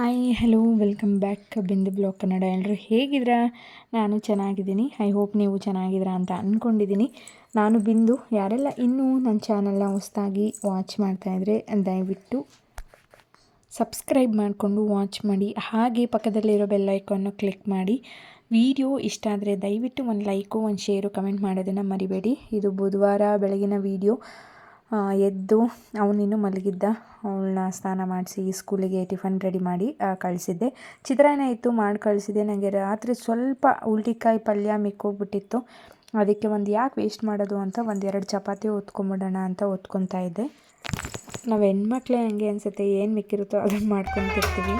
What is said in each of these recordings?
Hi hello welcome back Bindu blog Kannada ಎಲ್ಲರೂ ಹೇಗಿದ್ದೀರಾ? ನಾನು ಚೆನ್ನಾಗಿದ್ದೀನಿ. ಐ ಹೋಪ್ ನೀವು ಚೆನ್ನಾಗಿದ್ದೀರಾ ಅಂತ ಅಂದ್ಕೊಂಡಿದ್ದೀನಿ ನಾನು ಬಿಂದು. ಯಾರೆಲ್ಲ ಇನ್ನೂ ನನ್ನ ಚಾನಲ್ನ ಹೊಸದಾಗಿ ವಾಚ್ ಮಾಡ್ತಾಯಿದ್ರೆ ದಯವಿಟ್ಟು ಸಬ್ಸ್ಕ್ರೈಬ್ ಮಾಡಿಕೊಂಡು ವಾಚ್ ಮಾಡಿ. ಹಾಗೆ ಪಕ್ಕದಲ್ಲಿರೋ ಬೆಲ್ಲೈಕನ್ನು ಕ್ಲಿಕ್ ಮಾಡಿ. ವಿಡಿಯೋ ಇಷ್ಟ ಆದರೆ ದಯವಿಟ್ಟು ಒಂದು ಲೈಕು ಒಂದು ಶೇರು ಕಮೆಂಟ್ ಮಾಡೋದನ್ನು ಮರಿಬೇಡಿ. ಇದು ಬುಧವಾರ ಬೆಳಗಿನ ವಿಡಿಯೋ ಎದ್ದು ಅವನಿನ್ನೂ ಮಲಗಿದ್ದ. ಅವಳನ್ನ ಸ್ನಾನ ಮಾಡಿಸಿ ಸ್ಕೂಲಿಗೆ ಟಿಫನ್ ರೆಡಿ ಮಾಡಿ ಕಳಿಸಿದ್ದೆ. ಚಿತ್ರಾನ್ನ ಇತ್ತು ಮಾಡಿ ಕಳಿಸಿದ್ದೆ. ನನಗೆ ರಾತ್ರಿ ಸ್ವಲ್ಪ ಉಳ್ಳಿಕಾಯಿ ಪಲ್ಯ ಮಿಕ್ಕೋಗ್ಬಿಟ್ಟಿತ್ತು. ಅದಕ್ಕೆ ಒಂದು ಯಾಕೆ ವೇಸ್ಟ್ ಮಾಡೋದು ಅಂತ ಒಂದೆರಡು ಚಪಾತಿ ಹೊತ್ಕೊಂಬಿಡೋಣ ಅಂತ ಓದ್ಕೊತಾ ಇದ್ದೆ. ನಾವು ಹೆಣ್ಮಕ್ಳೇ ಹಂಗೆ ಅನಿಸುತ್ತೆ, ಏನು ಮಿಕ್ಕಿರುತ್ತೋ ಅದನ್ನು ಮಾಡ್ಕೊತಿರ್ತೀವಿ.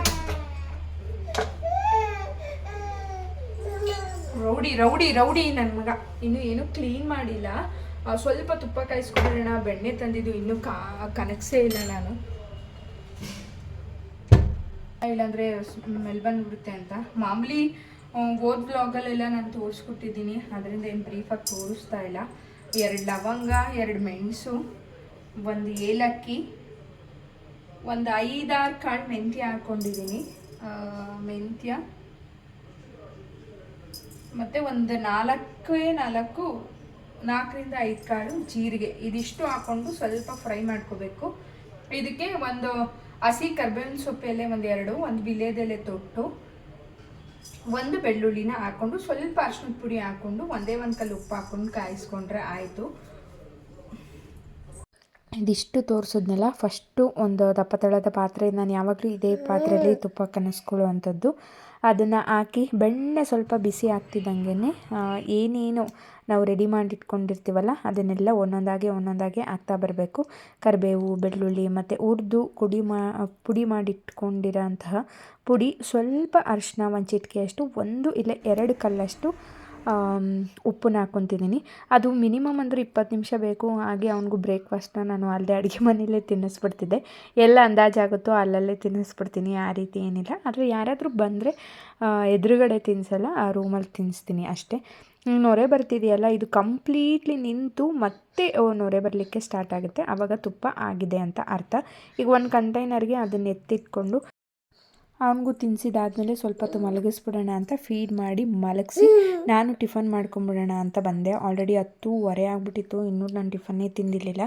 ರೌಡಿ ರೌಡಿ ರೌಡಿ ನನ್ನ ಮಗ. ಇನ್ನೂ ಏನೂ ಕ್ಲೀನ್ ಮಾಡಿಲ್ಲ. ಸ್ವಲ್ಪ ತುಪ್ಪ ಕಾಯಿಸ್ಕೊಬಿಡೋಣ ಬೆಣ್ಣೆ ತಂದಿದ್ದು ಇನ್ನೂ ಕಾ ಕನಕ್ಸೇ ಇಲ್ಲ ನಾನು. ಇಲ್ಲಾಂದರೆ ಸ್ಮೆಲ್ ಬಂದ್ಬಿಡುತ್ತೆ ಅಂತ. ಮಾಮೂಲಿ ಓದ್ ಬ್ಲಾಗಲ್ಲೆಲ್ಲ ನಾನು ತೋರಿಸ್ಕೊಟ್ಟಿದ್ದೀನಿ. ಅದರಿಂದ ಏನು ಬ್ರೀಫಾಗಿ ತೋರಿಸ್ತಾ ಇಲ್ಲ. ಎರಡು ಲವಂಗ, ಎರಡು ಮೆಣಸು, ಒಂದು ಏಲಕ್ಕಿ, ಒಂದು ಐದಾರು ಕಾಳು ಮೆಂತ್ಯ ಹಾಕ್ಕೊಂಡಿದ್ದೀನಿ ಮೆಂತ್ಯ, ಮತ್ತು ಒಂದು ನಾಲ್ಕೇ ನಾಲ್ಕು ನಾಲ್ಕರಿಂದ ಐದು ಕಾಳು ಜೀರಿಗೆ. ಇದಿಷ್ಟು ಹಾಕ್ಕೊಂಡು ಸ್ವಲ್ಪ ಫ್ರೈ ಮಾಡ್ಕೋಬೇಕು. ಇದಕ್ಕೆ ಒಂದು ಹಸಿ ಕರ್ಬೇವಿನ ಸೊಪ್ಪು ಎಲೆ ಒಂದು ಎರಡು, ಒಂದು ವಿಲೇದೆಲೆ ತೊಟ್ಟು, ಒಂದು ಬೆಳ್ಳುಳ್ಳಿನ ಹಾಕ್ಕೊಂಡು ಸ್ವಲ್ಪ ಅರ್ಶಿನದ ಪುಡಿ ಹಾಕ್ಕೊಂಡು ಒಂದೇ ಒಂದು ಕಲ್ಲು ಉಪ್ಪು ಹಾಕ್ಕೊಂಡು ಕಾಯಿಸ್ಕೊಂಡ್ರೆ ಆಯಿತು. ಇದಿಷ್ಟು ತೋರಿಸಿದ್ನಲ್ಲ, ಫಸ್ಟು ಒಂದು ದಪ್ಪ ತಳದ ಪಾತ್ರೆ ನಾನು ಯಾವಾಗಲೂ ಇದೇ ಪಾತ್ರೆಯಲ್ಲಿ ತುಪ್ಪ ಕನಸ್ಕೊಳ್ಳುವಂಥದ್ದು. ಅದನ್ನು ಹಾಕಿ ಬೆಣ್ಣೆ ಸ್ವಲ್ಪ ಬಿಸಿ ಆಗ್ತಿದ್ದಂಗೆ ಏನೇನು ನಾವು ರೆಡಿ ಮಾಡಿ ಇಟ್ಕೊಂಡಿರ್ತೀವಲ್ಲ ಅದನ್ನೆಲ್ಲ ಒಂದೊಂದಾಗಿ ಒಂದೊಂದಾಗಿ ಹಾಕ್ತಾ ಬರಬೇಕು. ಕರಿಬೇವು, ಬೆಳ್ಳುಳ್ಳಿ ಮತ್ತು ಹುರಿದು ಕುಡಿ ಮಾ, ಪುಡಿ ಮಾಡಿಟ್ಕೊಂಡಿರೋಂತಹ ಪುಡಿ ಸ್ವಲ್ಪ ಅರಿಶಿನ ಒಂದು ಚಿಟಿಕೆಯಷ್ಟು ಒಂದು ಇಲ್ಲ ಎರಡು ಕಲ್ಲಷ್ಟು ಉಪ್ಪನ್ನ ಹಾಕ್ಕೊತಿದ್ದೀನಿ. ಅದು ಮಿನಿಮಮ್ ಅಂದ್ರೆ ಇಪ್ಪತ್ತು ನಿಮಿಷ ಬೇಕು. ಹಾಗೆ ಅವನಿಗೂ ಬ್ರೇಕ್ಫಾಸ್ಟ್ನ ನಾನು ಅಲ್ಲದೆ ಅಡುಗೆ ಮನೆಯಲ್ಲೇ ತಿನ್ನಿಸ್ಬಿಡ್ತಿದ್ದೆ. ಎಲ್ಲ ಅಂದಾಜಾಗುತ್ತೋ ಅಲ್ಲಲ್ಲೇ ತಿನ್ನಿಸ್ಬಿಡ್ತೀನಿ, ಆ ರೀತಿ ಏನಿಲ್ಲ. ಆದರೆ ಯಾರಾದರೂ ಬಂದರೆ ಎದುರುಗಡೆ ತಿನ್ನಿಸಲ್ಲ ಆ ರೂಮಲ್ಲಿ ತಿನ್ನಿಸ್ತೀನಿ ಅಷ್ಟೇ. ನೊರೆ ಬರ್ತಿದೆಯಲ್ಲ ಇದು ಕಂಪ್ಲೀಟ್ಲಿ ನಿಂತು ಮತ್ತೆ ನೊರೆ ಬರಲಿಕ್ಕೆ ಸ್ಟಾರ್ಟ್ ಆಗುತ್ತೆ. ಆವಾಗ ತುಪ್ಪ ಆಗಿದೆ ಅಂತ ಅರ್ಥ. ಈಗ ಒಂದು ಕಂಟೈನರ್ಗೆ ಅದನ್ನು ಎತ್ತಿಟ್ಕೊಂಡು ಅವನಿಗೂ ತಿನ್ನಿಸಿದಾದ್ಮೇಲೆ ಸ್ವಲ್ಪ ಹೊತ್ತು ಮಲಗಿಸ್ಬಿಡೋಣ ಅಂತ ಫೀಡ್ ಮಾಡಿ ಮಲಗಿಸಿ ನಾನು ಟಿಫನ್ ಮಾಡ್ಕೊಂಬಿಡೋಣ ಅಂತ ಬಂದೆ. ಆಲ್ರೆಡಿ ಹತ್ತೂವರೆ ಆಗಿಬಿಟ್ಟಿತ್ತು. ಇನ್ನೂ ನಾನು ಟಿಫನ್ನೇ ತಿಂದಿರಲಿಲ್ಲ.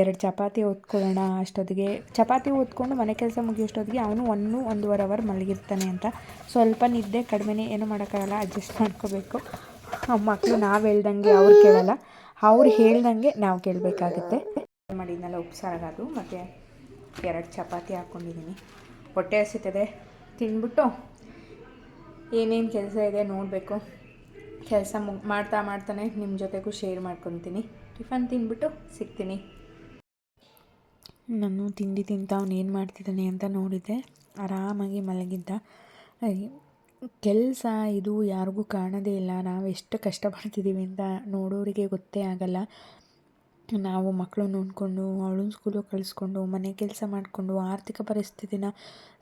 ಎರಡು ಚಪಾತಿ ಹೊತ್ಕೊಳ್ಳೋಣ ಅಷ್ಟೊತ್ತಿಗೆ. ಚಪಾತಿ ಹೊತ್ಕೊಂಡು ಮನೆ ಕೆಲಸ ಮುಗಿಯೋಷ್ಟೊತ್ತಿಗೆ ಅವನು ಒಂದು, ಒಂದೂವರೆ ಅವರ್ ಮಲಗಿರ್ತಾನೆ ಅಂತ. ಸ್ವಲ್ಪ ನಿದ್ದೆ ಕಡಿಮೆನೇ ಏನೂ ಮಾಡೋಕ್ಕಾಗಲ್ಲ ಅಡ್ಜಸ್ಟ್ ಮಾಡ್ಕೋಬೇಕು. ಮಕ್ಕಳು ನಾವು ಹೇಳ್ದಂಗೆ ಅವ್ರು ಕೇಳಲ್ಲ. ಅವ್ರು ಹೇಳ್ದಂಗೆ ನಾವು ಕೇಳಬೇಕಾಗುತ್ತೆ. ಮಾಡಿದ್ನಲ್ಲ ಉಪ್ಸಾರಾಗದು ಮತ್ತು ಎರಡು ಚಪಾತಿ ಹಾಕ್ಕೊಂಡಿದ್ದೀನಿ ಹೊಟ್ಟೆ ಹಸಿತದೆ. ತಿಂದ್ಬಿಟ್ಟು ಏನೇನು ಕೆಲಸ ಇದೆ ನೋಡಬೇಕು. ಕೆಲಸ ಮುಗ್ ಮಾಡ್ತಾ ಮಾಡ್ತಾನೆ ನಿಮ್ಮ ಜೊತೆಗೂ ಶೇರ್ ಮಾಡ್ಕೊತೀನಿ. ಟಿಫನ್ ತಿಂದ್ಬಿಟ್ಟು ಸಿಗ್ತೀನಿ. ನಾನು ತಿಂಡಿ ತಿಂತ ಅವನು ಏನು ಮಾಡ್ತಿದ್ದಾನೆ ಅಂತ ನೋಡಿದ್ದೆ ಆರಾಮಾಗಿ ಮಲಗಿದ್ದ. ಕೆಲಸ ಇದು ಯಾರಿಗೂ ಕಾಣೋದೇ ಇಲ್ಲ. ನಾವು ಎಷ್ಟು ಕಷ್ಟಪಡ್ತಿದ್ದೀವಿ ಅಂತ ನೋಡೋರಿಗೆ ಗೊತ್ತೇ ಆಗಲ್ಲ. ನಾವು ಮಕ್ಕಳು ನೋಡಿಕೊಂಡು ಅವಳು ಸ್ಕೂಲಿಗೆ ಕಳಿಸ್ಕೊಂಡು, ಮನೆ ಕೆಲಸ ಮಾಡಿಕೊಂಡು, ಆರ್ಥಿಕ ಪರಿಸ್ಥಿತಿನ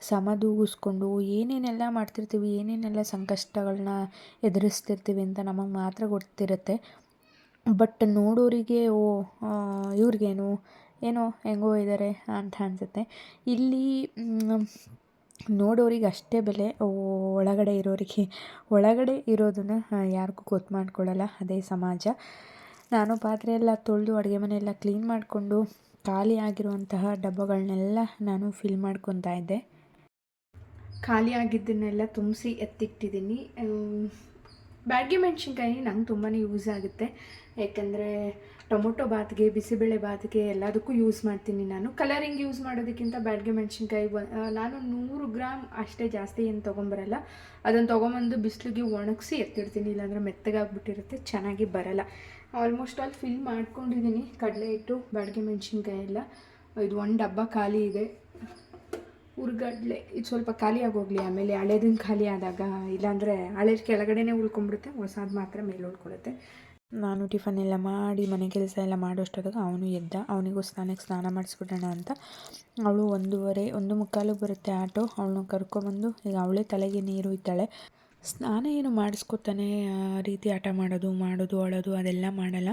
ಸಮದೂಗಿಸ್ಕೊಂಡು, ಏನೇನೆಲ್ಲ ಮಾಡ್ತಿರ್ತೀವಿ, ಏನೇನೆಲ್ಲ ಸಂಕಷ್ಟಗಳನ್ನ ಎದುರಿಸ್ತಿರ್ತೀವಿ ಅಂತ ನಮಗೆ ಮಾತ್ರ ಗೊತ್ತಿರುತ್ತೆ. ಬಟ್ ನೋಡೋರಿಗೆ, ಓ ಇವ್ರಿಗೇನು, ಏನೋ ಹೆಂಗೋ ಇದ್ದಾರೆ ಅಂತ ಅನಿಸುತ್ತೆ. ಇಲ್ಲಿ ನೋಡೋರಿಗೆ ಅಷ್ಟೇ ಬೆಲೆ ಒಳಗಡೆ ಇರೋರಿಗೆ. ಒಳಗಡೆ ಇರೋದನ್ನು ಯಾರಿಗೂ ಗೊತ್ತು ಮಾಡ್ಕೊಳ್ಳಲ್ಲ ಅದೇ ಸಮಾಜ. ನಾನು ಪಾತ್ರೆ ಎಲ್ಲ ತೊಳೆದು, ಅಡುಗೆ ಮನೆಯೆಲ್ಲ ಕ್ಲೀನ್ ಮಾಡಿಕೊಂಡು, ಖಾಲಿ ಆಗಿರುವಂತಹ ಡಬ್ಬಗಳನ್ನೆಲ್ಲ ನಾನು ಫಿಲ್ ಮಾಡ್ಕೊತಾ ಇದ್ದೆ. ಖಾಲಿ ಆಗಿದ್ದನ್ನೆಲ್ಲ ತುಂಬಿಸಿ ಎತ್ತಿಟ್ಟಿದ್ದೀನಿ. ಬ್ಯಾಡ್ಗೆ ಮೆಣಸಿನ್ಕಾಯಿ ನಂಗೆ ತುಂಬಾ ಯೂಸ್ ಆಗುತ್ತೆ. ಯಾಕಂದರೆ ಟೊಮೊಟೊ ಬಾತ್ಗೆ, ಬಿಸಿಬೇಳೆ ಬಾತ್ಗೆ ಎಲ್ಲದಕ್ಕೂ ಯೂಸ್ ಮಾಡ್ತೀನಿ ನಾನು. ಕಲರಿಂಗ್ ಯೂಸ್ ಮಾಡೋದಕ್ಕಿಂತ ಬ್ಯಾಡ್ಗೆ ಮೆಣಸಿನ್ಕಾಯಿ ನಾನು ನೂರು ಗ್ರಾಮ್ ಅಷ್ಟೇ ಜಾಸ್ತಿ ಏನು ತೊಗೊಂಬರಲ್ಲ. ಅದನ್ನು ತೊಗೊಂಬಂದು ಬಿಸಿಲಿಗೆ ಒಣಗಿಸಿ ಎತ್ತಿಡ್ತೀನಿ, ಇಲ್ಲಾಂದರೆ ಮೆತ್ತಗಾಗ್ಬಿಟ್ಟಿರುತ್ತೆ, ಚೆನ್ನಾಗಿ ಬರಲ್ಲ. ಆಲ್ಮೋಸ್ಟ್ ಆಲ್ ಫಿಲ್ ಮಾಡ್ಕೊಂಡಿದ್ದೀನಿ ಕಡಲೆ ಹಿಟ್ಟು, ಬ್ಯಾಡ್ಗೆ ಮೆಣಸಿನ್ಕಾಯಿ ಎಲ್ಲ. ಇದು ಒಂದು ಡಬ್ಬ ಖಾಲಿ ಇದೆ. ಹುರ್ಗಡ್ಲೆ ಇದು ಸ್ವಲ್ಪ ಖಾಲಿ ಹೋಗ್ಲಿ ಆಮೇಲೆ ಹಳೇದನ್ನು ಖಾಲಿ ಆದಾಗ, ಇಲ್ಲಾಂದರೆ ಹಳೇದು ಕೆಳಗಡೆನೇ ಉಳ್ಕೊಂಡ್ಬಿಡುತ್ತೆ ಹೊಸದು ಮಾತ್ರ ಮೇಲೆ ಉಳ್ಕೊಳುತ್ತೆ ನಾನು ಟಿಫನ್ ಎಲ್ಲ ಮಾಡಿ, ಮನೆ ಕೆಲಸ ಎಲ್ಲ ಮಾಡೋಷ್ಟೊತ್ತಾಗ ಅವನು ಎದ್ದ ಅವನಿಗೂ ಸ್ನಾನಕ್ಕೆ ಸ್ನಾನ ಮಾಡಿಸ್ಬಿಡೋಣ ಅಂತ. ಅವಳು ಒಂದೂವರೆ, ಒಂದು ಮುಕ್ಕಾಲು ಬರುತ್ತೆ ಆಟೋ, ಅವಳನ್ನ ಕರ್ಕೊಬಂದು, ಈಗ ಅವಳೇ ತಲೆಗೆ ನೀರು ಇದ್ದಾಳೆ. ಸ್ನಾನ ಏನು ಮಾಡಿಸ್ಕೊತಾನೆ ರೀತಿ ಆಟ ಮಾಡೋದು ಮಾಡೋದು, ಅಳೋದು, ಅದೆಲ್ಲ ಮಾಡಲ್ಲ.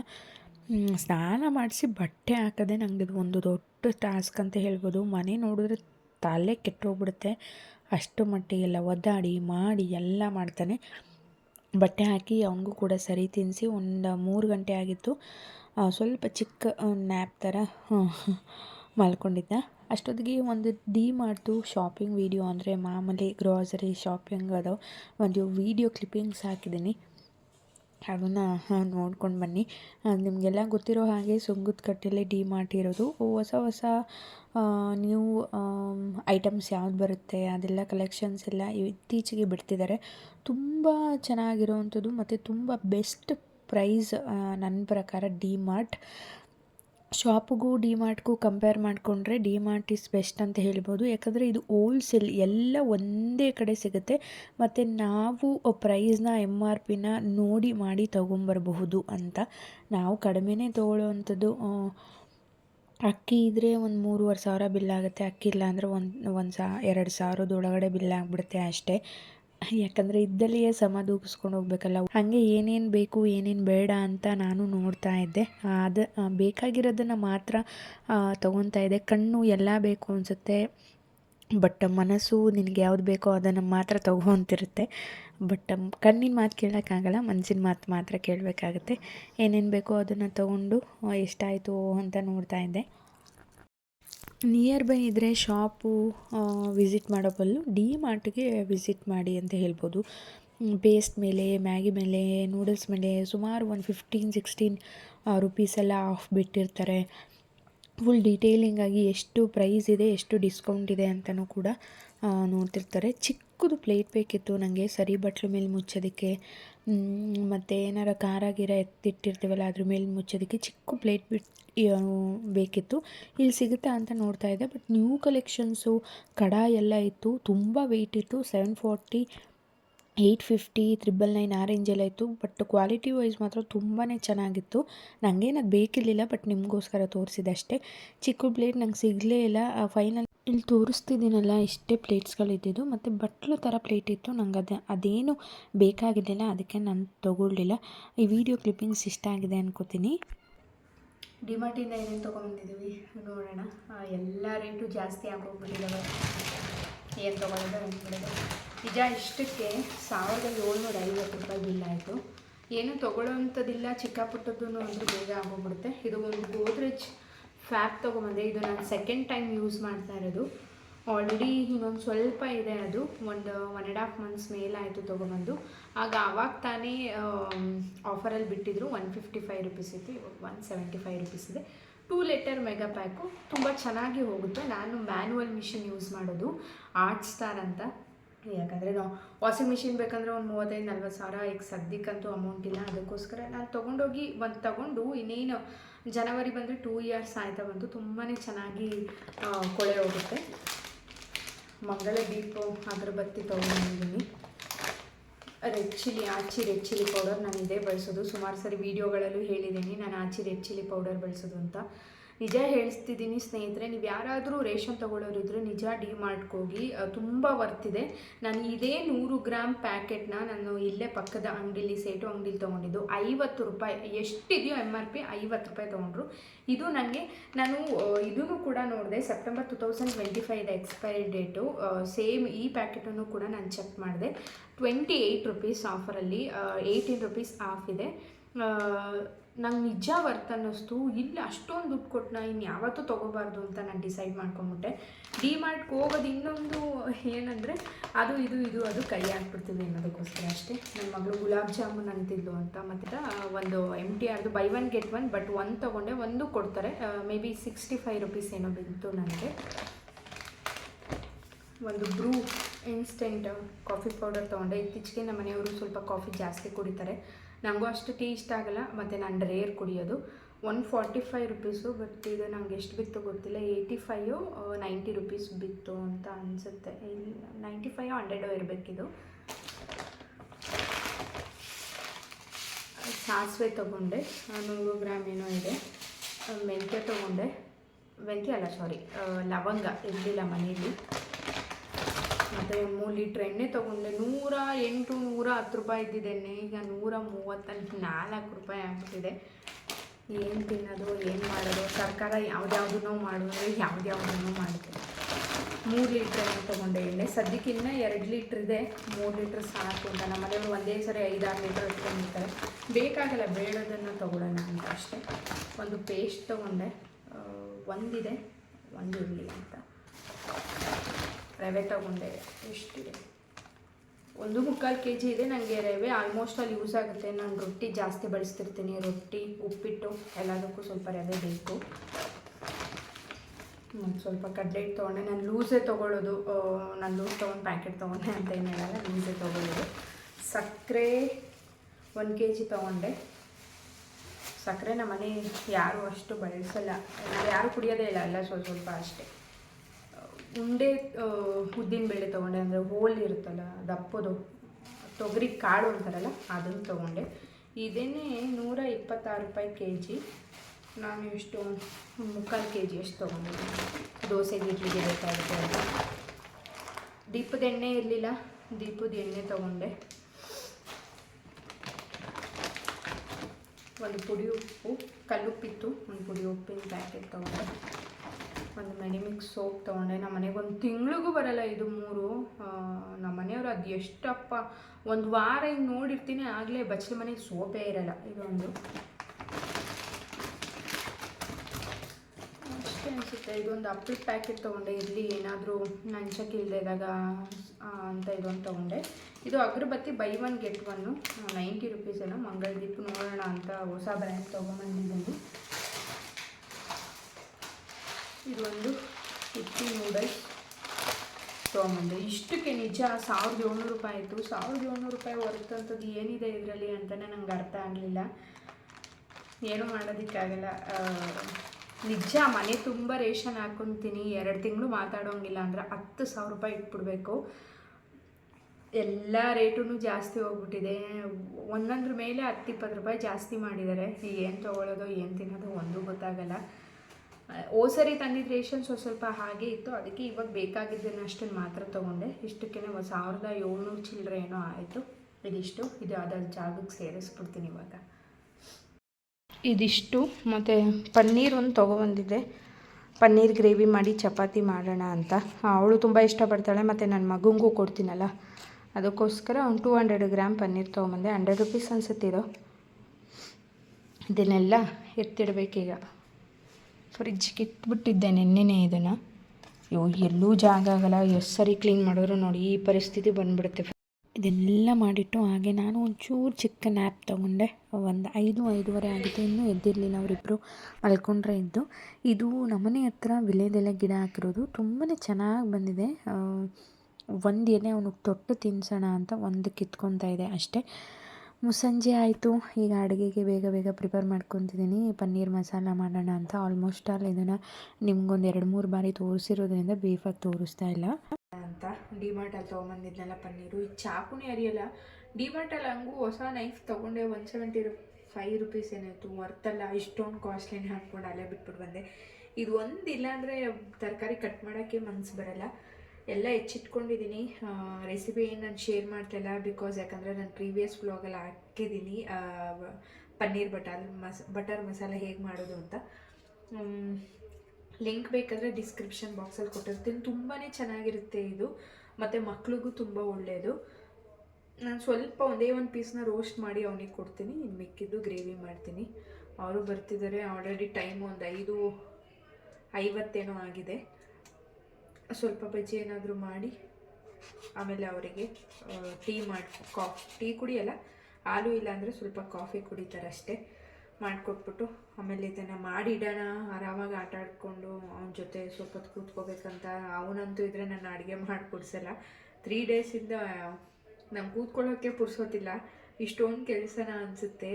ಸ್ನಾನ ಮಾಡಿಸಿ ಬಟ್ಟೆ ಹಾಕೋದೇ ನನಗೆ ಒಂದು ದೊಡ್ಡ ಟಾಸ್ಕ್ ಅಂತ ಹೇಳ್ಬೋದು. ಮನೆ ನೋಡಿದ್ರೆ ತಲೆ ಕೆಟ್ಟೋಗ್ಬಿಡುತ್ತೆ. ಅಷ್ಟು ಮಟ್ಟಿಗೆಲ್ಲ ಒದ್ದಾಡಿ, ಮಾಡಿ ಎಲ್ಲ ಮಾಡ್ತಾನೆ. ಬಟ್ಟೆ ಹಾಕಿ ಅವನಿಗೂ ಕೂಡ ಸರಿ ತಿನ್ನಿಸಿ ಒಂದು ಮೂರು ಗಂಟೆ ಆಗಿತ್ತು. ಸ್ವಲ್ಪ ಚಿಕ್ಕ ನ್ಯಾಪ್ ಥರ ಮಲ್ಕೊಂಡಿದ್ದ. ಅಷ್ಟೊತ್ತಿಗೆ ಒಂದು ಡಿ ಮಾಡ್ತು ಶಾಪಿಂಗ್ ವೀಡಿಯೋ ಅಂದರೆ ಮಾಮೂಲಿ ಗ್ರೋಸರಿ ಶಾಪಿಂಗ್ ಅದು, ಒಂದು ವೀಡಿಯೋ ಕ್ಲಿಪ್ಪಿಂಗ್ಸ್ ಹಾಕಿದ್ದೀನಿ. ಅದನ್ನು ನೋಡ್ಕೊಂಡು ಬನ್ನಿ. ನಿಮಗೆಲ್ಲ ಗೊತ್ತಿರೋ ಹಾಗೆ ಸುಂಗದ ಕಟ್ಟೆಯಲ್ಲಿ ಡಿ ಮಾರ್ಟ್ ಇರೋದು. ಹೊಸ ಹೊಸ ನ್ಯೂ ಐಟಮ್ಸ್ ಯಾವ್ದು ಬರುತ್ತೆ, ಅದೆಲ್ಲ ಕಲೆಕ್ಷನ್ಸ್ ಎಲ್ಲ ಇತ್ತೀಚೆಗೆ ಬಿಡ್ತಿದ್ದಾರೆ ತುಂಬ ಚೆನ್ನಾಗಿರೋವಂಥದ್ದು ಮತ್ತು ತುಂಬ ಬೆಸ್ಟ್ ಪ್ರೈಸ್ ನನ್ನ ಪ್ರಕಾರ ಡಿ ಮಾರ್ಟ್. ಶಾಪಿಗೂ ಡಿ ಮಾರ್ಟ್ಗೂ ಕಂಪೇರ್ ಮಾಡಿಕೊಂಡ್ರೆ ಡಿ ಮಾರ್ಟ್ ಇಸ್ ಬೆಸ್ಟ್ ಅಂತ ಹೇಳ್ಬೋದು. ಯಾಕಂದರೆ ಇದು ಹೋಲ್ಸೇಲ್ ಎಲ್ಲ ಒಂದೇ ಕಡೆ ಸಿಗುತ್ತೆ. ಮತ್ತು ನಾವು ಪ್ರೈಸ್ನ ಎಂ ಆರ್ ಪಿನ ನೋಡಿ ಮಾಡಿ ತೊಗೊಂಬರಬಹುದು ಅಂತ. ನಾವು ಕಡಿಮೆನೇ ತೊಗೊಳ್ಳೋವಂಥದ್ದು ಅಕ್ಕಿ ಇದ್ದರೆ ಒಂದು ಮೂರುವರೆ ಸಾವಿರ ಬಿಲ್ಲಾಗುತ್ತೆ ಅಕ್ಕಿ ಇಲ್ಲ ಅಂದರೆ ಒಂದು ಒಂದು ಸಾ, ಎರಡು ಸಾವಿರದೊಳಗಡೆ ಬಿಲ್ ಆಗಿಬಿಡುತ್ತೆ ಅಷ್ಟೇ. ಯಾಕಂದರೆ ಇದ್ದಲ್ಲಿಯೇ ಸಮ ದೂಗಿಸ್ಕೊಂಡು ಹೋಗ್ಬೇಕಲ್ಲ. ಹಾಗೆ ಏನೇನು ಬೇಕು, ಏನೇನು ಬೇಡ ಅಂತ ನಾನು ನೋಡ್ತಾ ಇದ್ದೆ. ಅದು ಬೇಕಾಗಿರೋದನ್ನು ಮಾತ್ರ ತೊಗೊತಾ ಇದ್ದೆ. ಕಣ್ಣು ಎಲ್ಲ ಬೇಕು ಅನಿಸುತ್ತೆ. ಬಟ್ ಮನಸ್ಸು ನಿನಗೆ ಯಾವ್ದು ಬೇಕೋ ಅದನ್ನು ಮಾತ್ರ ತಗೋ ಅಂತಿರುತ್ತೆ. ಬಟ್ ಕಣ್ಣಿನ ಮಾತು ಕೇಳೋಕ್ಕಾಗಲ್ಲ ಮನಸ್ಸಿನ ಮಾತು ಮಾತ್ರ ಕೇಳಬೇಕಾಗುತ್ತೆ. ಏನೇನು ಬೇಕೋ ಅದನ್ನು ತಗೊಂಡು ಎಷ್ಟಾಯಿತು ಅಂತ ನೋಡ್ತಾ ಇದ್ದೆ. ನಿಯರ್ ಬೈ ಇದ್ದರೆ ಶಾಪು ವಿಸಿಟ್ ಮಾಡೋ ಬದಲು ಡಿ ಮಾರ್ಟ್ಗೆ ವಿಸಿಟ್ ಮಾಡಿ ಅಂತ ಹೇಳ್ಬೋದು. ಪೇಸ್ಟ್ ಮೇಲೆ ಮ್ಯಾಗಿ ಮೇಲೆ ನೂಡಲ್ಸ್ ಮೇಲೆ ಸುಮಾರು ಒಂದು ಫಿಫ್ಟೀನ್ ಸಿಕ್ಸ್ಟೀನ್ ರುಪೀಸ್ ಎಲ್ಲ ಆಫ್ ಬಿಟ್ಟಿರ್ತಾರೆ. ಫುಲ್ ಡೀಟೇಲಿಂಗಾಗಿ ಎಷ್ಟು ಪ್ರೈಸ್ ಇದೆ, ಎಷ್ಟು ಡಿಸ್ಕೌಂಟ್ ಇದೆ ಅಂತಲೂ ಕೂಡ ನೋಡ್ತಿರ್ತಾರೆ. ಚಿಕ್ಕದು ಪ್ಲೇಟ್ ಬೇಕಿತ್ತು ನನಗೆ ಸರಿ ಬಟ್ಲು ಮೇಲೆ ಮುಚ್ಚೋದಕ್ಕೆ. ಮತ್ತು ಏನಾರ ಖಾರ ಗೀರ ಎತ್ತಿಟ್ಟಿರ್ತೀವಲ್ಲ, ಅದ್ರ ಮೇಲೆ ಮುಚ್ಚೋದಕ್ಕೆ ಚಿಕ್ಕ ಪ್ಲೇಟ್ ಬಿಟ್ಟು ಬೇಕಿತ್ತು. ಇಲ್ಲಿ ಸಿಗುತ್ತಾ ಅಂತ ನೋಡ್ತಾ ಇದ್ದೆ, ಬಟ್ ನ್ಯೂ ಕಲೆಕ್ಷನ್ಸು ಕಡಾ ಎಲ್ಲ ಇತ್ತು, ತುಂಬ ವೆಯ್ಟ್ ಇತ್ತು seven forty eight fifty, triple nine ಆ ರೇಂಜಲ್ಲಿ ಇತ್ತು ಬಟ್ ಕ್ವಾಲಿಟಿ ವೈಸ್ ಮಾತ್ರ ತುಂಬಾ ಚೆನ್ನಾಗಿತ್ತು. ನನಗೇನು ಅದು ಬೇಕಿರಲಿಲ್ಲ ಬಟ್ ನಿಮಗೋಸ್ಕರ ತೋರಿಸಿದೆ ಅಷ್ಟೇ. ಚಿಕ್ಕ ಪ್ಲೇಟ್ ನಂಗೆ ಸಿಗಲೇ ಇಲ್ಲ. ಫೈನಲ್ ಇಲ್ಲಿ ತೋರಿಸ್ತಿದ್ದೀನಲ್ಲ, ಇಷ್ಟೇ ಪ್ಲೇಟ್ಸ್ಗಳಿದ್ದಿದ್ದು ಮತ್ತು ಬಟ್ಲು ಥರ ಪ್ಲೇಟ್ ಇತ್ತು. ನಂಗೆ ಅದು, ಅದೇನು ಬೇಕಾಗಿರಲಿಲ್ಲ. ಅದಕ್ಕೆ ನಾನು ತೊಗೊಳ್ಳಿಲ್ಲ. ಈ ವಿಡಿಯೋ ಕ್ಲಿಪ್ಪಿಂಗ್ಸ್ ಇಷ್ಟ ಆಗಿದೆ ಅನ್ಕೋತೀನಿ. ಡಿಮಾರ್ಟಿಂದ ಏನೇನು ತೊಗೊಂಬಂದಿದ್ದೀವಿ ನೋಡೋಣ. ಎಲ್ಲ ರೇಟು ಜಾಸ್ತಿ ಆಗೋಗ್ಬಿಟ್ಟಿದ್ದಾವೆ ಏನು ತೊಗೊಳ್ಳೋದು ಬಿಡೋದು ನಿಜ, ಇಷ್ಟಕ್ಕೆ ಸಾವಿರದ ಏಳ್ನೂರ ಐವತ್ತು ರೂಪಾಯಿ ಬಿಲ್ ಆಯಿತು. ಏನು ತೊಗೊಳ್ಳೋವಂಥದ್ದಿಲ್ಲ ಚಿಕ್ಕ ಪುಟ್ಟದ್ದು ಬೇಗ ಆಗೋಗ್ಬಿಡುತ್ತೆ. ಇದು ಒಂದು ಗೋದ್ರೇಜ್ ಫ್ಯಾಬ್ ತೊಗೊಂಬಂದೆ. ಇದು ನಾನು ಸೆಕೆಂಡ್ ಟೈಮ್ ಯೂಸ್ ಮಾಡ್ತಾ ಇರೋದು. ಆಲ್ರೆಡಿ ಇನ್ನೊಂದು ಸ್ವಲ್ಪ ಇದೆ ಅದು. ಒಂದು ಒನ್ ಆ್ಯಂಡ್ ಹಾಫ್ ಮಂತ್ಸ್ ಮೇಲಾಯಿತು ತೊಗೊಂಬಂದು. ಆಗ ಆವಾಗ ತಾನೇ ಆಫರಲ್ಲಿ ಬಿಟ್ಟಿದ್ರು. ಒನ್ ಫಿಫ್ಟಿ ಫೈವ್ ರುಪೀಸ್ ಇತ್ತು. ಇವಾಗ ಒನ್ ಸೆವೆಂಟಿ ಫೈವ್ ರುಪೀಸ್ ಇದೆ. ಟೂ ಲೆಟರ್ ಮೆಗಾ ಪ್ಯಾಕು ತುಂಬ ಚೆನ್ನಾಗಿ ಹೋಗುತ್ತೆ. ನಾನು ಮ್ಯಾನ್ಯುವಲ್ ಮಿಷಿನ್ ಯೂಸ್ ಮಾಡೋದು. ಆರ್ಟ್ ಸ್ಟಾರ್ ಅಂತ. ಯಾಕಂದರೆ ನಾವು ವಾಷಿಂಗ್ ಮಿಷಿನ್ ಬೇಕಂದರೆ ಒಂದು ಮೂವತ್ತೈದು, ನಲ್ವತ್ತು ಸಾವಿರ ಈಗ ಸದ್ಯಕ್ಕಂತೂ ಅಮೌಂಟ್ ಇಲ್ಲ. ಅದಕ್ಕೋಸ್ಕರ ನಾನು ತೊಗೊಂಡೋಗಿ ಒಂದು ತಗೊಂಡು ಇನ್ನೇನು ಜನವರಿ ಬಂದರೆ ಟೂ ಇಯರ್ಸ್ ಆಯಿತಾ ಬಂತು. ತುಂಬಾ ಚೆನ್ನಾಗಿ ಕೊಳೆ ಹೋಗುತ್ತೆ. ಮಂಗಳ ದೀಪ ಅಗರಬತ್ತಿ ತೊಗೊಂಡಿದ್ದೀನಿ. Red chilli, Aachi red chilli powder ನಾನು ಇದೇ ಬಳಸೋದು. ಸುಮಾರು ಸರಿ ವೀಡಿಯೋಗಳಲ್ಲೂ ಹೇಳಿದ್ದೀನಿ. ನಾನು ಆಚಿ ರೆಡ್ ಚಿಲ್ಲಿ ಪೌಡರ್ ಬಳಸೋದು ಅಂತ. ನಿಜ ಹೇಳ್ತಿದ್ದೀನಿ ಸ್ನೇಹಿತರೆ, ನೀವು ಯಾರಾದರೂ ರೇಷನ್ ತೊಗೊಳ್ಳೋರಿದ್ರೆ ನಿಜ ಡಿ ಹೋಗಿ ತುಂಬ ವರ್ತಿದೆ ನಾನು ಇದೇ ನೂರು ಗ್ರಾಮ್ ಪ್ಯಾಕೆಟ್ನ ನಾನು ಇಲ್ಲೇ ಪಕ್ಕದ ಅಂಗಡಿಲಿ, ಸೇಟು ಅಂಗಡಿಲಿ ತೊಗೊಂಡಿದ್ದು. ಐವತ್ತು ರೂಪಾಯಿ, ಎಷ್ಟಿದೆಯೋ ಎಂ ಆರ್ ಪಿ ಐವತ್ತು ರೂಪಾಯಿ ತೊಗೊಂಡ್ರು. ಇದು ನನಗೆ, ನಾನು ಇದನ್ನು ಕೂಡ ನೋಡಿದೆ September two thousand twenty five expiry date same ಈ ಪ್ಯಾಕೆಟನ್ನು ಕೂಡ ನಾನು ಚೆಕ್ ಮಾಡಿದೆ. ಟ್ವೆಂಟಿ ಏಯ್ಟ್ ರುಪೀಸ್ ಆಫರಲ್ಲಿ ಏಯ್ಟೀನ್ ರುಪೀಸ್ ಆಫ್ ಇದೆ. ನಂಗೆ ನಿಜ ವರ್ತ್ ಅನ್ನಿಸ್ತು ಇಲ್ಲ, ಅಷ್ಟೊಂದು ದುಡ್ಡು ಕೊಟ್ಟು ನಾ ಇನ್ನು ಯಾವತ್ತೂ ತೊಗೋಬಾರ್ದು ಅಂತ ನಾನು ಡಿಸೈಡ್ ಮಾಡ್ಕೊಂಬಿಟ್ಟೆ. ಡಿ ಮಾರ್ಟ್ಗೆ ಹೋಗೋದು ಇನ್ನೊಂದು ಏನಂದರೆ ಅದು, ಇದು ಇದು, ಅದು ಕೈ ಹಾಕ್ಬಿಡ್ತೀವಿ ಅನ್ನೋದಕ್ಕೋಸ್ಕರ ಅಷ್ಟೇ. ನನ್ನ ಮಗಳು ಗುಲಾಬ್ ಜಾಮೂನ್ ಅಂತಿದ್ಲು ಅಂತ, ಮತ್ತು ಒಂದು M T ಆರ್ದು buy one get one but one ತೊಗೊಂಡೆ, ಒಂದು ಕೊಡ್ತಾರೆ. Maybe sixty five rupees ಏನೋ ಬಿತ್ತು ನನಗೆ. ಒಂದು ಬ್ರೂ ಇನ್ಸ್ಟೆಂಟ್ ಕಾಫಿ ಪೌಡರ್ ತೊಗೊಂಡೆ. ಇತ್ತೀಚೆಗೆ ನಮ್ಮ ಮನೆಯವರು ಸ್ವಲ್ಪ ಕಾಫಿ ಜಾಸ್ತಿ ಕುಡಿತಾರೆ. ನನಗೂ ಅಷ್ಟು ಟೀ ಇಷ್ಟ ಆಗಲ್ಲ, ಮತ್ತು ನಾನು ರೇರ್ ಕುಡಿಯೋದು. One forty five rupees but ಇದು ನಂಗೆ ಎಷ್ಟು ಬಿತ್ತು ಗೊತ್ತಿಲ್ಲ. ಏಯ್ಟಿ ಫೈವ್ ನೈಂಟಿ ರುಪೀಸ್ ಬಿತ್ತು ಅಂತ ಅನಿಸುತ್ತೆ. ನೈಂಟಿ ಫೈವ್ ಹಂಡ್ರೆಡು ಇರಬೇಕಿದು. ಸಾಸಿವೆ ತೊಗೊಂಡೆ. ನೂರು ಗ್ರಾಮ್ ಏನೋ ಇದೆ. ಮೆಂತ್ಯ ತೊಗೊಂಡೆ. ಮೆಂತ್ಯ ಅಲ್ಲ ಸಾರಿ ಲವಂಗ ಇರಲಿಲ್ಲ ಮನೆಯಲ್ಲಿ ಮತ್ತು ಮೂರು ಲೀಟ್ರ್ ಎಣ್ಣೆ ತೊಗೊಂಡೆ. ನೂರ ಎಂಟು, ನೂರ ಹತ್ತು ರೂಪಾಯಿ ಇದ್ದಿದ್ದೆ ಎಣ್ಣೆ ಈಗ ನೂರ ಮೂವತ್ತಲ್ಲಿ ನಾಲ್ಕು ರೂಪಾಯಿ ಆಗ್ಬಿಟ್ಟಿದೆ. ಏನು ತಿನ್ನೋದು, ಏನು ಮಾಡೋದು, ಸರ್ಕಾರ ಯಾವ್ದ್ಯಾವ್ದನ್ನೋ ಮಾಡು, ಅಂದರೆ ಯಾವ್ದ್ಯಾವ್ದನ್ನೋ ಮಾಡುತ್ತೆ. ಮೂರು ಲೀಟ್ರ್ ತೊಗೊಂಡೆ. ಎಣ್ಣೆ ಸದ್ಯಕ್ಕಿನ್ನ ಎರಡು ಲೀಟ್ರ್ ಇದೆ. ಮೂರು ಲೀಟ್ರ್ ಸಾಕು ಅಂತ. ನಮ್ಮ ಮನೆಯವರು ಒಂದೇ ಸರಿ ಐದಾರು ಲೀಟ್ರ್ ಇಟ್ಕೊಂಡಿರ್ತಾರೆ. ಬೇಕಾಗಲ್ಲ ಬೇಳೋದನ್ನು ತೊಗೊಳ್ಳೋಣ ಅಂತ ಅಷ್ಟೇ. ಒಂದು ಪೇಸ್ಟ್ ತೊಗೊಂಡೆ. ಒಂದಿದೆ. ಒಂದು ಇರಲಿ ಅಂತ. ರವೆ ತೊಗೊಂಡೆ. ಎಷ್ಟಿದೆ ಒಂದು ಮುಕ್ಕಾಲು ಕೆ ಜಿ ಇದೆ ನನಗೆ ರವೆ ಆಲ್ಮೋಸ್ಟ್ ಅಲ್ಲಿ ಯೂಸ್ ಆಗುತ್ತೆ. ನಾನು ರೊಟ್ಟಿ ಜಾಸ್ತಿ ಬಳಸ್ತಿರ್ತೀನಿ. ರೊಟ್ಟಿ, ಉಪ್ಪಿಟ್ಟು ಎಲ್ಲದಕ್ಕೂ ಸ್ವಲ್ಪ ರವೆ ಬೇಕು. ಸ್ವಲ್ಪ ಕಡಲೆ ಹಿಟ್ಟು ತೊಗೊಂಡೆ. ನಾನು ಲೂಸೇ ತೊಗೊಳ್ಳೋದು ನಾನು ಲೂಸ್ ತೊಗೊಂಡು ಪ್ಯಾಕೆಟ್ ತೊಗೊಂಡೆ ಅಂತ ಏನು ಹೇಳಲ್ಲ. ಲೂಸೇ ತೊಗೊಳ್ಳೋದು ಸಕ್ಕರೆ ಒಂದು ಕೆ ಜಿ ತೊಗೊಂಡೆ. ಸಕ್ಕರೆ ನಮ್ಮ ಮನೆ ಯಾರು ಅಷ್ಟು ಬಳಸಲ್ಲ. ಯಾರು ಕುಡಿಯೋದೇ ಇಲ್ಲ, ಎಲ್ಲ ಸ್ವಲ್ಪ ಸ್ವಲ್ಪ ಅಷ್ಟೇ. ಉಂಡೆ ಉದ್ದಿನ ಬೇಳೆ ತೊಗೊಂಡೆ, ಅಂದರೆ ಹೋಲ್ ಇರುತ್ತಲ್ಲ ದಪ್ಪದು ತೊಗರಿ ಕಾಳು ಅಂತಾರಲ್ಲ, ಅದನ್ನು ತೊಗೊಂಡೆ. ಇದೇನೇ ನೂರ ಇಪ್ಪತ್ತಾರು ರೂಪಾಯಿ ಕೆ ಜಿ ನಾನು ಎಷ್ಟು ಮುಕ್ಕಾಲು ಕೆ ಜಿ ಅಷ್ಟು ತೊಗೊಂಡಿದ್ದೀನಿ ದೋಸೆ, ಇಡ್ಲಿಗೆ ಬೇಕಾಗುತ್ತೆ ಅಂತ. ದೀಪದ ಎಣ್ಣೆ ಇರಲಿಲ್ಲ, ದೀಪದ ಎಣ್ಣೆ ತೊಗೊಂಡೆ. ಒಂದು ಪುಡಿ ಉಪ್ಪು, ಕಲ್ಲುಪ್ಪಿತ್ತು, ಒಂದು ಪುಡಿ ಉಪ್ಪಿನ ಪ್ಯಾಕೆಟ್ ತೊಗೊಂಡೆ. ಒಂದು ಮೆಡಿಮಿಕ್ಸ್ ಸೋಪ್ ತೊಗೊಂಡೆ. ನಮ್ಮ ಮನೆಗೆ ಒಂದು ತಿಂಗಳಿಗೂ ಬರಲ್ಲ ಇದು ಮೂರು. ನಮ್ಮ ಮನೆಯವರು ಅದು ಎಷ್ಟಪ್ಪ, ಒಂದು ವಾರ ಹಿಂಗೆ ನೋಡಿರ್ತೀನಿ. ಆಗಲೇ ಬಚ್ಚಲ ಮನೆಗೆ ಸೋಪೇ ಇರಲ್ಲ. ಇದೊಂದು. ಅಷ್ಟೇ ಅನಿಸುತ್ತೆ. ಇದೊಂದು ಅಪ್ಪಿ ಪ್ಯಾಕೆಟ್ ತೊಗೊಂಡೆ. ಇರಲಿ, ಏನಾದರೂ ನಂಚಕ್ಕೆ ಇಲ್ಲದೆ ಇದ್ದಾಗ ಅಂತ ಇದೊಂದು ತೊಗೊಂಡೆ. ಇದು ಅಗರಬತ್ತಿ buy one get one ninety rupees ಏನೋ ಮಂಗಳದೀಪ ನೋಡೋಣ ಅಂತ ಹೊಸ ಬ್ರ್ಯಾಂಡ್ ತೊಗೊಂಬಂದಿದ್ದೀನಿ. ಇದೊಂದು ಇಪ್ಪಿ ನೂಡಲ್ಸ್ ತೊಗೊಂಬಂದೆ ಇಷ್ಟಕ್ಕೆ ನಿಜ ಸಾವಿರದ ಏಳ್ನೂರು ರೂಪಾಯಿ ಆಯಿತು. ಸಾವಿರದ ಏಳ್ನೂರು ರೂಪಾಯಿ ಹೊರತಂಥದ್ದು ಏನಿದೆ ಇದರಲ್ಲಿ ಅಂತಲೇ ನಂಗೆ ಅರ್ಥ ಆಗಲಿಲ್ಲ. ಏನು ಮಾಡೋದಕ್ಕಾಗಲ್ಲ. ನಿಜ ಮನೆ ತುಂಬ ರೇಷನ್ ಹಾಕೊತೀನಿ. ಎರಡು ತಿಂಗಳು ಮಾತಾಡೋಂಗಿಲ್ಲ ಅಂದ್ರೆ ಹತ್ತು ಸಾವಿರ ರೂಪಾಯಿ ಇಟ್ಬಿಡ್ಬೇಕು. ಎಲ್ಲ ರೇಟೂ ಜಾಸ್ತಿ ಹೋಗ್ಬಿಟ್ಟಿದೆ. ಒಂದೊಂದ್ರ ಮೇಲೆ ಹತ್ತು ಇಪ್ಪತ್ತು ರೂಪಾಯಿ ಜಾಸ್ತಿ ಮಾಡಿದ್ದಾರೆ. ಏನು ತೊಗೊಳ್ಳೋದು ಏನು ತಿನ್ನೋದು ಒಂದೂ ಗೊತ್ತಾಗಲ್ಲ. ಓ ಸರಿ ತಂದಿದ್ದ ರೇಷನ್ ಸ್ವಲ್ಪ ಸ್ವಲ್ಪ ಹಾಗೆ ಇತ್ತು. ಅದಕ್ಕೆ ಇವಾಗ ಬೇಕಾಗಿದ್ದನ್ನು ಅಷ್ಟನ್ನು ಮಾತ್ರ ತೊಗೊಂಡೆ. ಇಷ್ಟಕ್ಕೆ ಒಂದು ಸಾವಿರದ ಏಳ್ನೂರು ಚಿಲ್ಲರೆ ಏನೋ ಆಯಿತು. ಇದಿಷ್ಟು. ಇದು ಅದರ ಜಾಗಕ್ಕೆ ಸೇರಿಸ್ಬಿಡ್ತೀನಿ ಇವಾಗ. ಇದಿಷ್ಟು. ಮತ್ತು ಪನ್ನೀರ್ ಒಂದು ತೊಗೊಬಂದಿದ್ದೆ ಪನ್ನೀರ್ ಗ್ರೇವಿ ಮಾಡಿ ಚಪಾತಿ ಮಾಡೋಣ ಅಂತ. ಅವಳು ತುಂಬ ಇಷ್ಟಪಡ್ತಾಳೆ, ಮತ್ತು ನನ್ನ ಮಗುಂಗೂ ಕೊಡ್ತೀನಲ್ಲ. ಅದಕ್ಕೋಸ್ಕರ ಒಂದು ಟೂ ಹಂಡ್ರೆಡ್ ಗ್ರಾಮ್ ಪನ್ನೀರ್ ತೊಗೊಂಬಂದೆ ಹಂಡ್ರೆಡ್ ರುಪೀಸ್ ಅನ್ಸುತ್ತಿರೋ ಇದನ್ನೆಲ್ಲ ಎತ್ತಿಡಬೇಕೀಗ. ಫ್ರಿಜ್ಗೆ ಇಟ್ಬಿಟ್ಟಿದ್ದೆ ನಿನ್ನೆನೇ ಇದನ್ನು. ಅಯ್ಯೋ, ಎಲ್ಲೂ ಜಾಗ ಆಗಲ್ಲ. ಎಷ್ಟು ಸರಿ ಕ್ಲೀನ್ ಮಾಡಿದ್ರು ನೋಡಿ, ಈ ಪರಿಸ್ಥಿತಿ ಬಂದ್ಬಿಡುತ್ತೆ. ಇದೆಲ್ಲ ಮಾಡಿಟ್ಟು ಹಾಗೆ ನಾನು ಒಂಚೂರು ಚಿಕ್ಕ ನ್ಯಾಪ್ ತೊಗೊಂಡೆ. ಒಂದು ಐದು, ಐದೂವರೆ ಆಗಿತ್ತು. ಇನ್ನೂ ಎದ್ದಿರಲಿಲ್ಲ ಅವರಿಬ್ಬರು ಮಲ್ಕೊಂಡ್ರೆ ಇದ್ದು ಇದು ನಮ್ಮನೆ ಹತ್ರ ವಿಲೇದೆಲೆ ಗಿಡ ಹಾಕಿರೋದು. ತುಂಬಾ ಚೆನ್ನಾಗಿ ಬಂದಿದೆ. ಒಂದು ಎಲೆ ಅವನಿಗೆ ತೊಟ್ಟು ತಿನ್ಸೋಣ ಅಂತ ಒಂದು ಕಿತ್ಕೊತಾ ಇದೆ ಅಷ್ಟೇ. ಮುಸ್ಸಂಜೆ ಆಯಿತು. ಈಗ ಅಡುಗೆಗೆ ಬೇಗ ಬೇಗ ಪ್ರಿಪೇರ್ ಮಾಡ್ಕೊತಿದ್ದೀನಿ ಪನ್ನೀರ್ ಮಸಾಲ ಮಾಡೋಣ ಅಂತ ಆಲ್ಮೋಸ್ಟ್ ಆಲ್ ಇದನ್ನು ನಿಮ್ಗೊಂದು ಎರಡು ಮೂರು ಬಾರಿ ತೋರಿಸಿರೋದ್ರಿಂದ ಬೇಫಾಗಿ ತೋರಿಸ್ತಾ ಇಲ್ಲ. ಅಂತ ಡಿಮಾರ್ಟಲ್ಲಿ ತೊಗೊಂಬಂದಿದ್ನಲ್ಲ ಪನ್ನೀರು. ಈ ಚಾಕುನೇ ಅರಿಯಲ್ಲ ಡಿಮಾರ್ಟಲ್ಲಿ ಹಂಗೂ ಹೊಸ ನೈಫ್ ತೊಗೊಂಡೆ. ಒನ್ ಸೆವೆಂಟಿ ರು ಫೈವ್ ರುಪೀಸ್ ಏನಾಯಿತು ವರ್ತಲ್ಲ ಇಷ್ಟೊಂದು ಕಾಸ್ಟ್ಲಿನೇ ಹಾಕ್ಕೊಂಡು ಅಲ್ಲೇ ಬಿಟ್ಬಿಟ್ಟು ಬಂದೆ. ಇದು ಒಂದಿಲ್ಲ ಇಲ್ಲಾಂದರೆ ತರಕಾರಿ ಕಟ್ ಮಾಡೋಕ್ಕೆ ಮನ್ಸು ಬರಲ್ಲ. ಎಲ್ಲ ಹೆಚ್ಚಿಟ್ಕೊಂಡಿದ್ದೀನಿ ರೆಸಿಪಿ ನಾನು ಶೇರ್ ಮಾಡ್ತಾಯಿಲ್ಲ ಬಿಕಾಸ್ ಯಾಕಂದರೆ ನಾನು ಪ್ರೀವಿಯಸ್ ವ್ಲಾಗಲ್ಲಿ ಹಾಕಿದ್ದೀನಿ ಪನ್ನೀರ್ ಬಟರ್ ಮಸ್, ಬಟರ್ ಮಸಾಲೆ ಹೇಗೆ ಮಾಡೋದು ಅಂತ. ಲಿಂಕ್ ಬೇಕಾದರೆ ಡಿಸ್ಕ್ರಿಪ್ಷನ್ ಬಾಕ್ಸಲ್ಲಿ ಕೊಟ್ಟಿರ್ತೀನಿ. ತುಂಬಾ ಚೆನ್ನಾಗಿರುತ್ತೆ ಇದು. ಮತ್ತು ಮಕ್ಳಿಗೂ ತುಂಬ ಒಳ್ಳೆಯದು ನಾನು ಸ್ವಲ್ಪ ಒಂದೇ ಒಂದು ಪೀಸ್ನ ರೋಸ್ಟ್ ಮಾಡಿ ಅವನಿಗೆ ಕೊಡ್ತೀನಿ. ಮಿಕ್ಕಿದ್ದು ಗ್ರೇವಿ ಮಾಡ್ತೀನಿ. ಅವರು ಬರ್ತಿದ್ದಾರೆ ಆಲ್ರೆಡಿ ಟೈಮ್ ಒಂದು ಐದು, ಐವತ್ತೇನೋ ಆಗಿದೆ. ಸ್ವಲ್ಪ ಬಜ್ಜಿ ಏನಾದರೂ ಮಾಡಿ, ಆಮೇಲೆ ಅವರಿಗೆ ಟೀ ಮಾಡಿ ಕಾಫಿ ಟೀ ಕುಡಿಯಲ್ಲ, ಹಾಲು ಇಲ್ಲ ಅಂದರೆ ಸ್ವಲ್ಪ ಕಾಫಿ ಕುಡಿತಾರೆ ಅಷ್ಟೇ ಮಾಡಿಕೊಟ್ಬಿಟ್ಟು, ಆಮೇಲೆ ಇದನ್ನು ಮಾಡಿ ಇಡೋಣ ಆರಾಮಾಗಿ ಆಟ ಆಡಿಕೊಂಡು ಅವನ ಜೊತೆ ಸ್ವಲ್ಪ ಹೊತ್ತು ಕೂತ್ಕೋಬೇಕಂತ ಅವನಂತೂ ಇದ್ದರೆ ನಾನು ಅಡುಗೆ ಮಾಡಿಕೊಡ್ಸಲ್ಲ. ತ್ರೀ ಡೇಸಿಂದ ನಂಗೆ ಕೂತ್ಕೊಳ್ಳೋಕ್ಕೆ ಪುರ್ಸೋತಿಲ್ಲ. ಇಷ್ಟೊಂದು ಕೆಲಸನ ಅನಿಸುತ್ತೆ.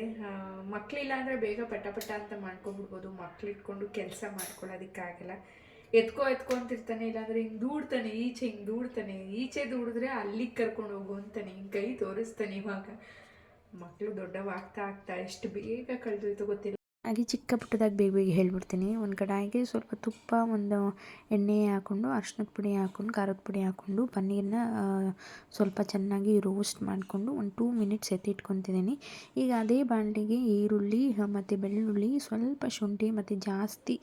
ಮಕ್ಕಳಿಲ್ಲ ಅಂದರೆ ಬೇಗ ಪಟ ಪಟ ಅಂತ ಮಾಡ್ಕೊಬಿಡ್ಬೋದು. ಮಕ್ಳಿಟ್ಕೊಂಡು ಕೆಲಸ ಮಾಡ್ಕೊಳ್ಳೋದಕ್ಕಾಗಲ್ಲ ಎತ್ಕೋ, ಎತ್ಕೊ ಅಂತಿರ್ತಾನೆ, ಇಲ್ಲಾಂದ್ರೆ ಹಿಂಗೆ ದೂಡ್ತಾನೆ, ಈಚೆ ಹಿಂಗೆ ದೂಡ್ತಾನೆ, ಈಚೆ ದೂಡಿದ್ರೆ ಅಲ್ಲಿಗೆ ಕರ್ಕೊಂಡು ಹೋಗು ಅಂತಾನೆ, ಹಿಂಗೆ ಕೈ ತೋರಿಸ್ತಾನೆ ಇವಾಗ. ಮಕ್ಕಳು ದೊಡ್ಡವಾಗ್ತಾ ಆಗ್ತಾ ಎಷ್ಟು ಬೇಗ ಕಳೆದೋಯ್ತು ಗೊತ್ತಿಲ್ಲ. ಹಾಗೆ ಚಿಕ್ಕ ಪುಟ್ಟದಾಗಿ ಬೇಗ ಬೇಗ ಹೇಳ್ಬಿಡ್ತೀನಿ. ಒಂದು ಕಡಾಯಿಗೆ ಸ್ವಲ್ಪ ತುಪ್ಪ, ಒಂದು ಎಣ್ಣೆ ಹಾಕ್ಕೊಂಡು ಅರ್ಶಿನದ ಪುಡಿ ಹಾಕ್ಕೊಂಡು ಖಾರದ ಪುಡಿ ಹಾಕ್ಕೊಂಡು ಪನ್ನೀರನ್ನ ಸ್ವಲ್ಪ ಚೆನ್ನಾಗಿ ರೋಸ್ಟ್ ಮಾಡಿಕೊಂಡು ಒಂದು ಟೂ ಮಿನಿಟ್ಸ್ ಎತ್ತಿಟ್ಕೊತಿದ್ದೀನಿ. ಈಗ ಅದೇ ಬಾಣಲಿಗೆ ಈರುಳ್ಳಿ, ಮತ್ತು ಬೆಳ್ಳುಳ್ಳಿ, ಸ್ವಲ್ಪ ಶುಂಠಿ, ಮತ್ತು ಜಾಸ್ತಿ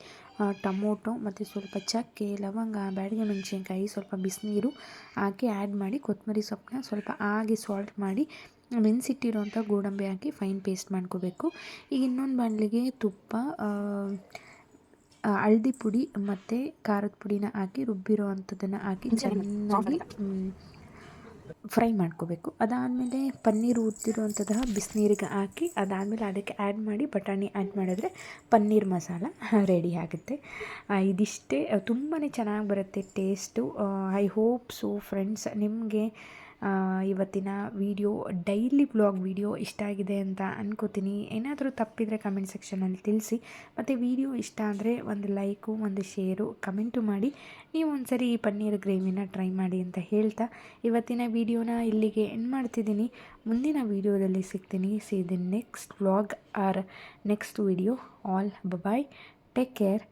ಟೊಮೊಟೊ ಮತ್ತು ಸ್ವಲ್ಪ ಚಕ್ಕೆ ಲವಂಗ ಬ್ಯಾಡಿಗೆ ಮೆಣಸಿನ್ಕಾಯಿ ಸ್ವಲ್ಪ ಬಿಸಿನೀರು ಹಾಕಿ ಆ್ಯಡ್ ಮಾಡಿ ಕೊತ್ತಂಬರಿ ಸೊಪ್ಪನ್ನ ಸ್ವಲ್ಪ ಹಾಗೆ ಸಾಲ್ಟ್ ಮಾಡಿ ನೆನೆಸಿಟ್ಟಿರೋಂಥ ಗೋಡಂಬಿ ಹಾಕಿ ಫೈನ್ ಪೇಸ್ಟ್ ಮಾಡ್ಕೋಬೇಕು. ಈಗ ಇನ್ನೊಂದು ಬಾಣಲಿಗೆ ತುಪ್ಪ ಹಳದಿ ಪುಡಿ ಮತ್ತು ಖಾರದ ಪುಡಿನ ಹಾಕಿ ರುಬ್ಬಿರೋ ಅಂಥದ್ದನ್ನು ಹಾಕಿ ಚೆನ್ನಾಗಿ ಫ್ರೈ ಮಾಡ್ಕೋಬೇಕು. ಅದಾದಮೇಲೆ ಪನ್ನೀರ್ ಉದ್ದಿರೋಂಥದ್ದು ಬಿಸಿನೀರಿಗೆ ಹಾಕಿ, ಅದಾದಮೇಲೆ ಅದಕ್ಕೆ ಆ್ಯಡ್ ಮಾಡಿ ಬಟಾಣಿ ಆ್ಯಡ್ ಮಾಡಿದ್ರೆ ಪನ್ನೀರ್ ಮಸಾಲ ರೆಡಿ ಆಗುತ್ತೆ. ಇದಿಷ್ಟೇ. ತುಂಬಾ ಚೆನ್ನಾಗಿ ಬರುತ್ತೆ taste I hope so friends ನಿಮಗೆ ಇವತ್ತಿನ ವಿಡಿಯೋ ಡೈಲಿ ಬ್ಲಾಗ್ ವಿಡಿಯೋ ಇಷ್ಟ ಆಗಿದೆ ಅಂತ ಅನ್ಕೋತೀನಿ. ಏನಾದರೂ ತಪ್ಪಿದರೆ ಕಮೆಂಟ್ ಸೆಕ್ಷನಲ್ಲಿ ತಿಳಿಸಿ. ಮತ್ತು ವಿಡಿಯೋ ಇಷ್ಟ ಅಂದರೆ ಒಂದು ಲೈಕು ಒಂದು ಶೇರು ಕಮೆಂಟು ಮಾಡಿ. ನೀವು ಒಂದ್ಸರಿ ಈ ಪನ್ನೀರ್ ಗ್ರೇವಿನ ಟ್ರೈ ಮಾಡಿ ಅಂತ ಹೇಳ್ತಾ. ಇವತ್ತಿನ ವಿಡಿಯೋನ ಇಲ್ಲಿಗೆ ಎಂಡ್ ಮಾಡ್ತಿದ್ದೀನಿ. ಮುಂದಿನ ವಿಡಿಯೋದಲ್ಲಿ ಸಿಗ್ತೀನಿ. See the next vlog or next video all bye take care